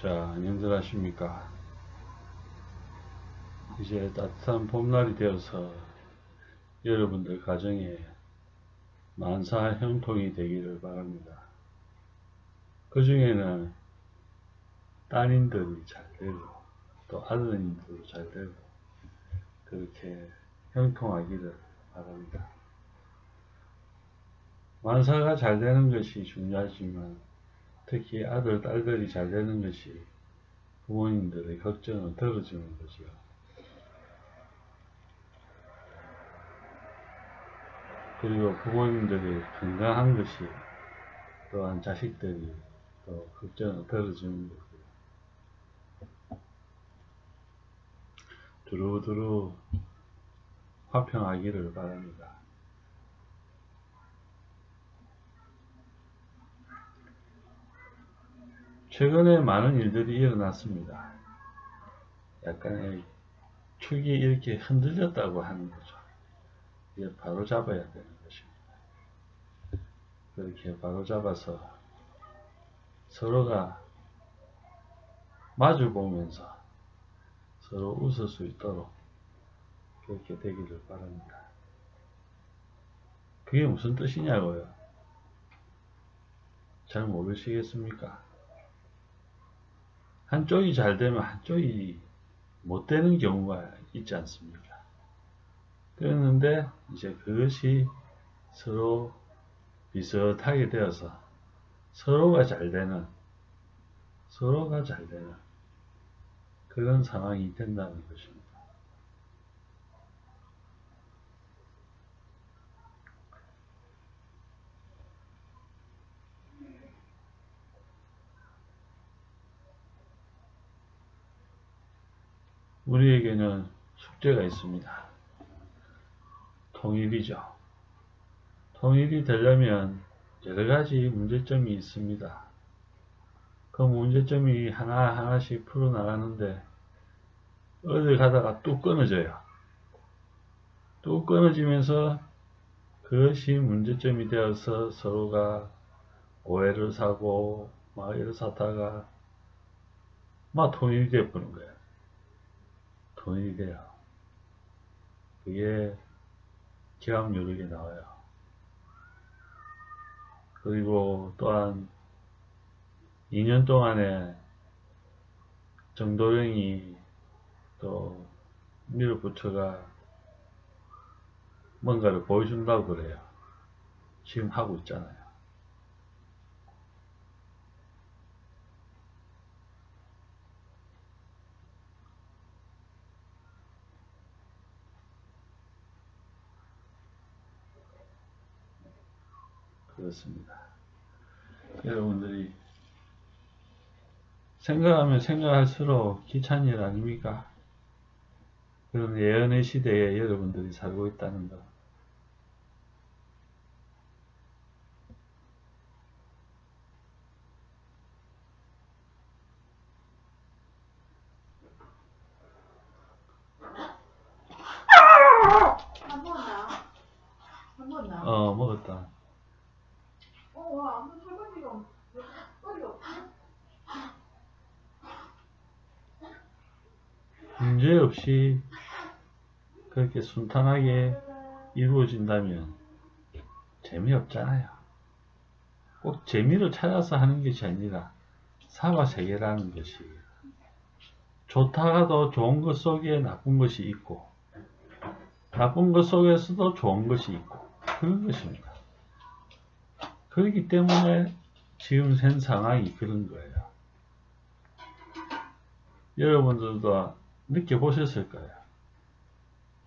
자, 안녕들 하십니까. 이제 따뜻한 봄날이 되어서 여러분들 가정에 만사 형통이 되기를 바랍니다. 그 중에는 따님들이 잘 되고 또 아드님들도 잘 되고 그렇게 형통하기를 바랍니다. 만사가 잘 되는 것이 중요하지만 특히 아들, 딸들이 잘 되는 것이 부모님들의 걱정을 덜어주는 거죠. 그리고 부모님들이 건강한 것이 또한 자식들이 또 걱정을 덜어주는 거고요. 두루두루 화평하기를 바랍니다. 최근에 많은 일들이 일어났습니다. 약간의 축이 이렇게 흔들렸다고 하는 거죠. 이게 바로 잡아야 되는 것입니다. 그렇게 바로 잡아서 서로가 마주 보면서 서로 웃을 수 있도록 그렇게 되기를 바랍니다. 그게 무슨 뜻이냐고요? 잘 모르시겠습니까? 한쪽이 잘 되면 한쪽이 못 되는 경우가 있지 않습니까? 그랬는데 이제 그것이 서로 비슷하게 되어서 서로가 잘 되는 서로가 잘 되는 그런 상황이 된다는 것입니다. 우리에게는 숙제가 있습니다. 통일이죠. 통일이 되려면 여러 가지 문제점이 있습니다. 그 문제점이 하나하나씩 풀어나가는데 어딜 가다가 뚝 끊어져요. 뚝 끊어지면서 그것이 문제점이 되어서 서로가 오해를 사고 막 이래서 하다가 막 통일이 되어버는 거예요. 돈이 돼요. 그게 기업 요력에 나와요. 그리고 또한 2년 동안에 정도령이 또 밀어붙여가 뭔가를 보여준다고 그래요. 지금 하고 있잖아요. 그렇습니다. 여러분들이 생각하면 생각할수록 귀찮은 일 아닙니까? 그런 예언의 시대에 여러분들이 살고 있다는 것. 어, 먹었다. 어, 와, 아무 설거지가 소리가 없지? 문제 없이 그렇게 순탄하게 이루어진다면 재미없잖아요. 꼭 재미를 찾아서 하는 것이 아니라 사과세계라는 것이 좋다가도 좋은 것 속에 나쁜 것이 있고 나쁜 것 속에서도 좋은 것이 있고 그런 것입니다. 그렇기 때문에 지금 현 상황이 그런 거예요. 여러분들도 느껴보셨을 거예요.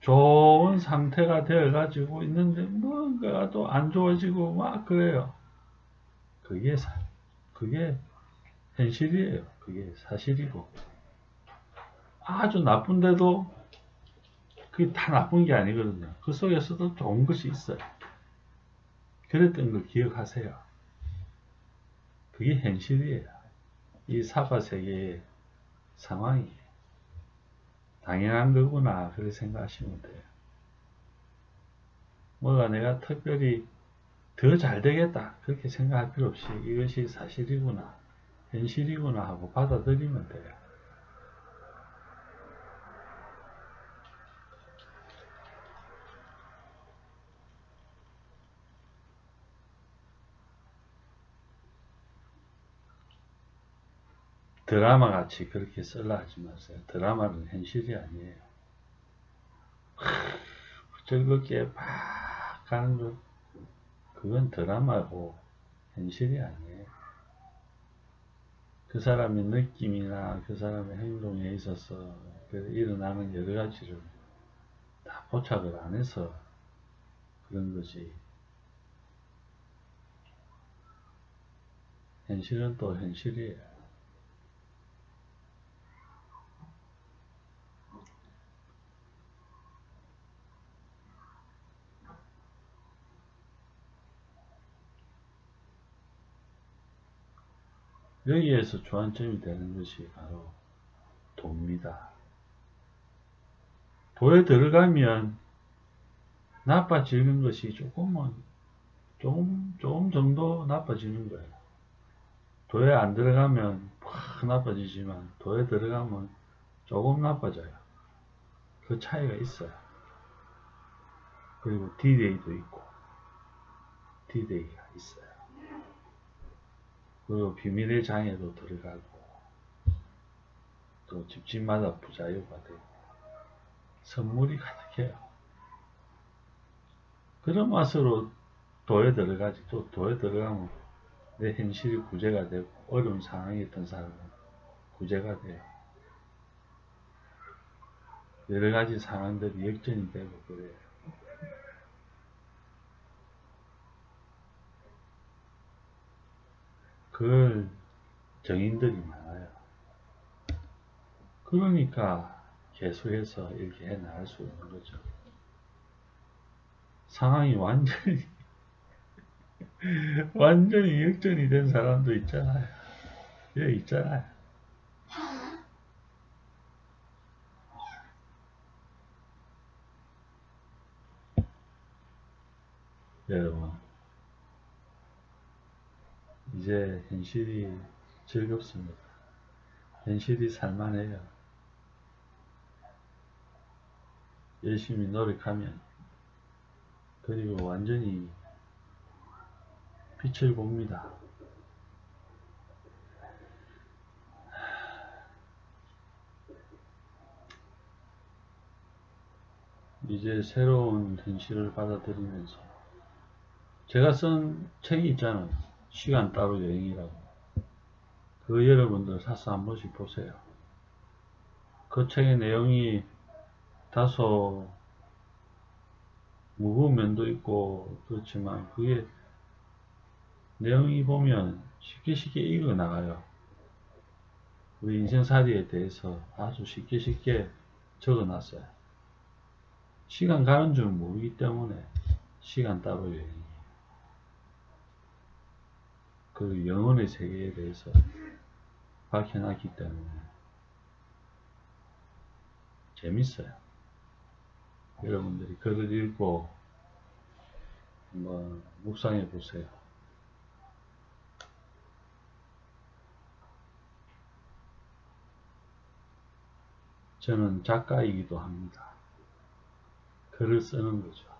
좋은 상태가 되어 가지고 있는데 뭔가가 또 안 좋아지고 막 그래요. 그게 사, 그게 현실이에요. 그게 사실이고 아주 나쁜데도 그게 다 나쁜 게 아니거든요. 그 속에서도 좋은 것이 있어요. 그랬던 걸 기억하세요. 그게 현실이에요. 이 사바 세계의 상황이에요. 당연한 거구나 그렇게 생각하시면 돼요. 뭐가 내가 특별히 더 잘 되겠다 그렇게 생각할 필요 없이 이것이 사실이구나 현실이구나 하고 받아들이면 돼요. 드라마 같이 그렇게 쓸라 하지 마세요. 드라마는 현실이 아니에요. 즐겁게 막 가는 것, 그건 드라마고 현실이 아니에요. 그 사람의 느낌이나 그 사람의 행동에 있어서 그 일어나는 여러 가지를 다 포착을 안 해서 그런 것이 현실은 또 현실이에요. 여기에서 주안점이 되는 것이 바로 도입니다. 도에 들어가면 나빠지는 것이 조금은 조금 조금 정도 나빠지는 거예요. 도에 안 들어가면 확 나빠지지만 도에 들어가면 조금 나빠져요. 그 차이가 있어요. 그리고 D-Day도 있고 D-Day가 있어요. 그리고 비밀의 장에도 들어가고 또 집집마다 부자유가 되고 선물이 가득해요. 그런 맛으로 도에 들어가지 또 도에 들어가면 내 현실이 구제가 되고 어려운 상황에 있던 사람은 구제가 돼요. 여러 가지 상황들이 역전이 되고 그래요. 그걸 정인들이 많아요. 그러니까 계속해서 이렇게 해 나갈 수 있는 거죠. 상황이 완전히 완전히 역전이 된 사람도 있잖아요. 여기 있잖아요. 여러분, 이제 현실이 즐겁습니다. 현실이 살만해요. 열심히 노력하면, 그리고 완전히 빛을 봅니다. 이제 새로운 현실을 받아들이면서 제가 쓴 책이 있잖아요. 시간 따로 여행이라고. 그 여러분들 사서 한 번씩 보세요. 그 책의 내용이 다소 무거운 면도 있고 그렇지만 그게 내용이 보면 쉽게 쉽게 읽어 나가요. 우리 인생살이에 대해서 아주 쉽게 쉽게 적어 놨어요. 시간 가는 줄 모르기 때문에 시간 따로 여행이에요. 그 영혼의 세계에 대해서 밝혀놨기 때문에 재밌어요. 여러분들이 글을 읽고 한번 묵상해 보세요. 저는 작가이기도 합니다. 글을 쓰는 거죠.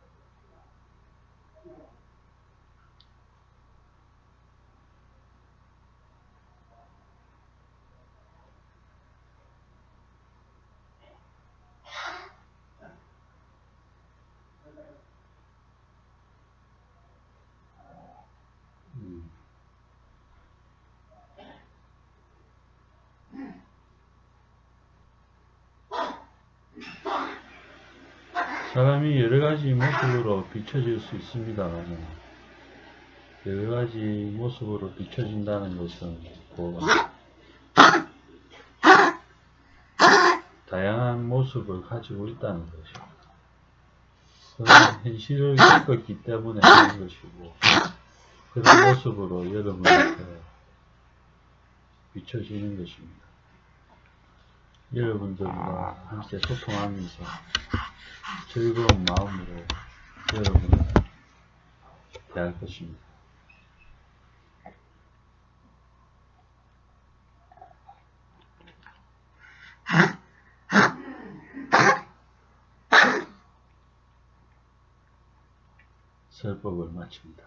사람이 여러 가지 모습으로 비춰질 수 있습니다만 여러 가지 모습으로 비춰진다는 것은 뭐 다양한 모습을 가지고 있다는 것이고 그런 현실을 겪었기 때문에 하는 것이고 그런 모습으로 여러분한테 비춰지는 것입니다. 여러분들과 함께 소통하면서 즐거운 마음으로 여러분을 대할 것입니다. 설법을 마칩니다.